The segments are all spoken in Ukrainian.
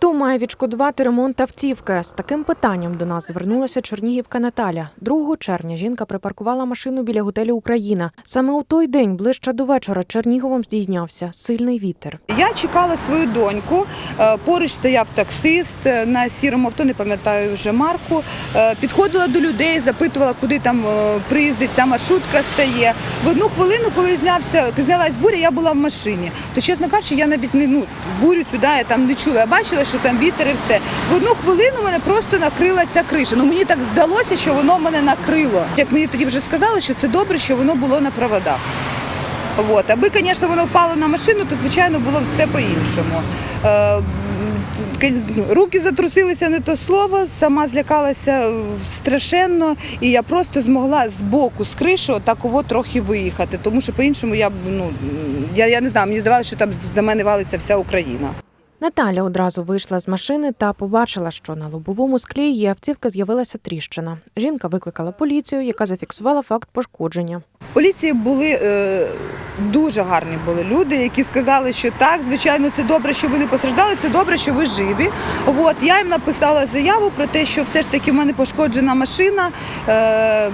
Хто має відшкодувати ремонт автівки? З таким питанням до нас звернулася Чернігівка Наталя. 2 червня жінка припаркувала машину біля готелю Україна. Саме у той день, ближче до вечора, Черніговом здійнявся сильний вітер. Я чекала свою доньку. е, Поруч стояв таксист е, на сірому авто, не пам'ятаю вже марку. Е, Підходила до людей, запитувала, куди там приїздить ця маршрутка стає. В одну хвилину, коли знявся, знялась буря, я була в машині. То чесно кажучи, я навіть не ну бурю сюди я там не чула. Я бачила, що там вітер і все. В одну хвилину мене просто накрила ця криша. Ну мені так здалося, що воно мене накрило. Як мені тоді вже сказали, що це добре, що воно було на проводах. Вот. Аби, звісно, воно впало на машину, то звичайно було все по-іншому. Е, Руки затрусилися не то слово, сама злякалася е, страшенно, і я просто змогла з боку, з криші, отаково трохи виїхати. Тому що по-іншому я ну я, я не знаю, мені здавалося, що там за мене валиться вся Україна. Наталя одразу вийшла з машини та побачила, що на лобовому склі її автівки з'явилася тріщина. Жінка викликала поліцію, яка зафіксувала факт пошкодження. В поліції були е, дуже гарні були люди, які сказали, що так, звичайно, це добре, що ви не постраждали, це добре, що ви живі. От я їм написала заяву про те, що все ж таки в мене пошкоджена машина. Е,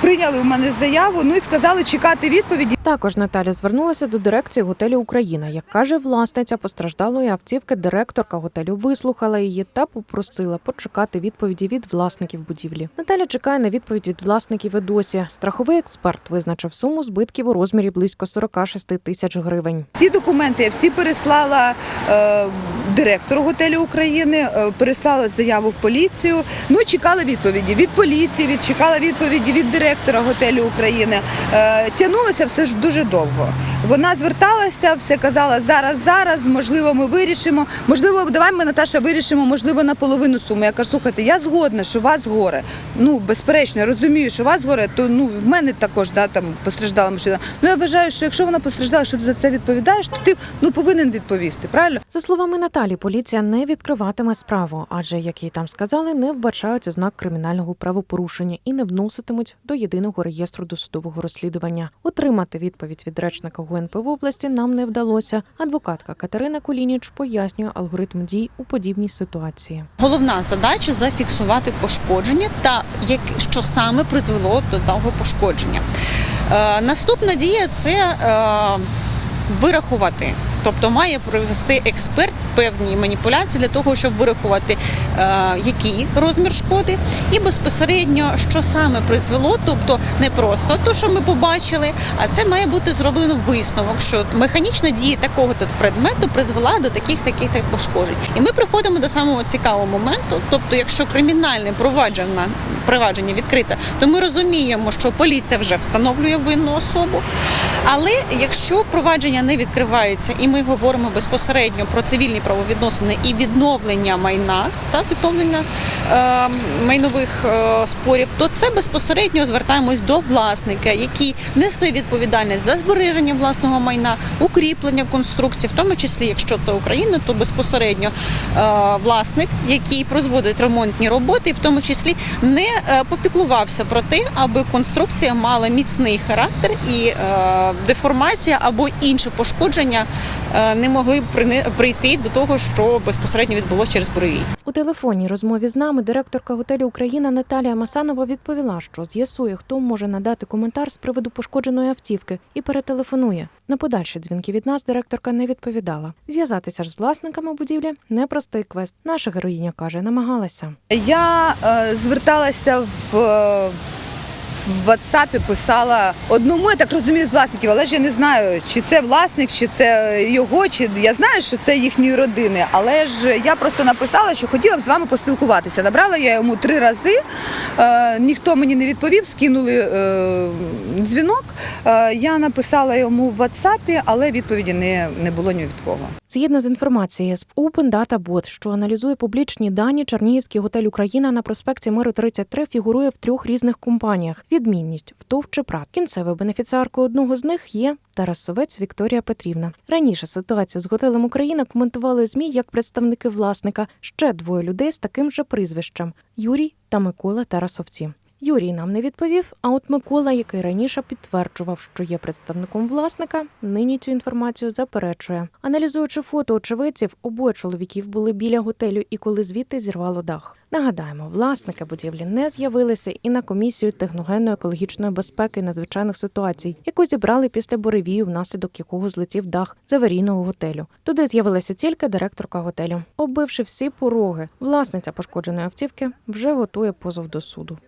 прийняли у мене заяву, ну і сказали чекати відповіді. Також Наталя звернулася до дирекції готелю Україна. Як каже власниця постраждалої автівки, директорка готелю вислухала її та попросила почекати відповіді від власників будівлі. Наталя чекає на відповідь від власників і досі. Страховий експерт визначив суму збитків у розмірі близько 46 тисяч гривень. Ці документи я всі переслала е, директору готелю України, е, переслала заяву в поліцію. Ну, чекала відповіді від поліції, від чекала відповіді від директора готелю України. Е, тягнулося все ж дуже довго. Вона зверталася, все казала зараз, зараз, можливо, ми вирішимо. Можливо, давай ми Наташа вирішимо, можливо, на половину суми. Я кажу, слухайте, я згодна, що у вас горе. Ну, безперечно, я розумію, що у вас горе, то ну в мене також да, там постраждала машина. Ну я вважаю, що якщо вона постраждала, що ти за це відповідаєш, то ти ну повинен відповісти. Правильно? За словами Наталі, поліція не відкриватиме справу, адже, як їй там сказали, не вбачають ознак кримінального правопорушення і не вноситимуть до єдиного реєстру досудового розслідування. Отримати відповідь від речника ГУНП в області нам не вдалося. Адвокатка Катерина Кулініч пояснює алгоритм дій у подібній ситуації. Головна задача зафіксувати пошкодження та що саме призвело до того пошкодження. Е, наступна дія це е, вирахувати. Тобто має провести експерт певні маніпуляції для того, щоб вирахувати, е, який розмір шкоди, і безпосередньо, що саме призвело, тобто не просто те, що ми побачили, а це має бути зроблено висновок, що механічна дія такого то предмету призвела до таких таких так пошкоджень. І ми приходимо до самого цікавого моменту. Тобто, якщо кримінальне провадження провадження відкрите, то ми розуміємо, що поліція вже встановлює винну особу. Але якщо провадження не відкривається, і ми говоримо безпосередньо про цивільні правовідносини і відновлення майна та відновлення е, майнових е, спорів, то це безпосередньо звертаємось до власника, який несе відповідальність за збереження власного майна, укріплення конструкції, в тому числі, якщо це Україна, то безпосередньо е, власник, який прозводить ремонтні роботи, в тому числі не е, попіклувався про те, аби конструкція мала міцний характер і е, деформація або інше пошкодження не могли прийти до того, що безпосередньо відбулося через буревій. У телефонній розмові з нами директорка готелю Україна Наталія Масанова відповіла, що з'ясує, хто може надати коментар з приводу пошкодженої автівки, і перетелефонує. На подальші дзвінки від нас директорка не відповідала. Зв'язатися ж з власниками будівлі непростий квест. Наша героїня каже, намагалася. Я е, зверталася в. В WhatsApp писала одному, я так розумію, з власників, але ж я не знаю, чи це власник, чи це його, чи я знаю, що це їхньої родини. Але ж я просто написала, що хотіла б з вами поспілкуватися. Набрала я йому три рази, е, ніхто мені не відповів, скинули е, дзвінок. Е, я написала йому в WhatsApp, але відповіді не, не було ні від кого. Згідно з інформацією з Open Data Bot, що аналізує публічні дані, Чернігівський готель Україна на проспекті Миру 33 фігурує в трьох різних компаніях. Відмінність ВТОВ чи ПРАТ. Кінцевою бенефіціаркою одного з них є Тарасовець Вікторія Петрівна. Раніше ситуацію з готелем Україна коментували змі як представники власника. Ще двоє людей з таким же прізвищем Юрій та Микола Тарасовці. Юрій нам не відповів. А от Микола, який раніше підтверджував, що є представником власника, нині цю інформацію заперечує. Аналізуючи фото очевидців, обоє чоловіків були біля готелю і коли звідти зірвало дах. Нагадаємо, власники будівлі не з'явилися і на комісію техногенно-екологічної безпеки і надзвичайних ситуацій, яку зібрали після буревію, внаслідок якого злетів дах з аварійного готелю. Туди з'явилася тільки директорка готелю. Оббивши всі пороги, власниця пошкодженої автівки вже готує позов до суду.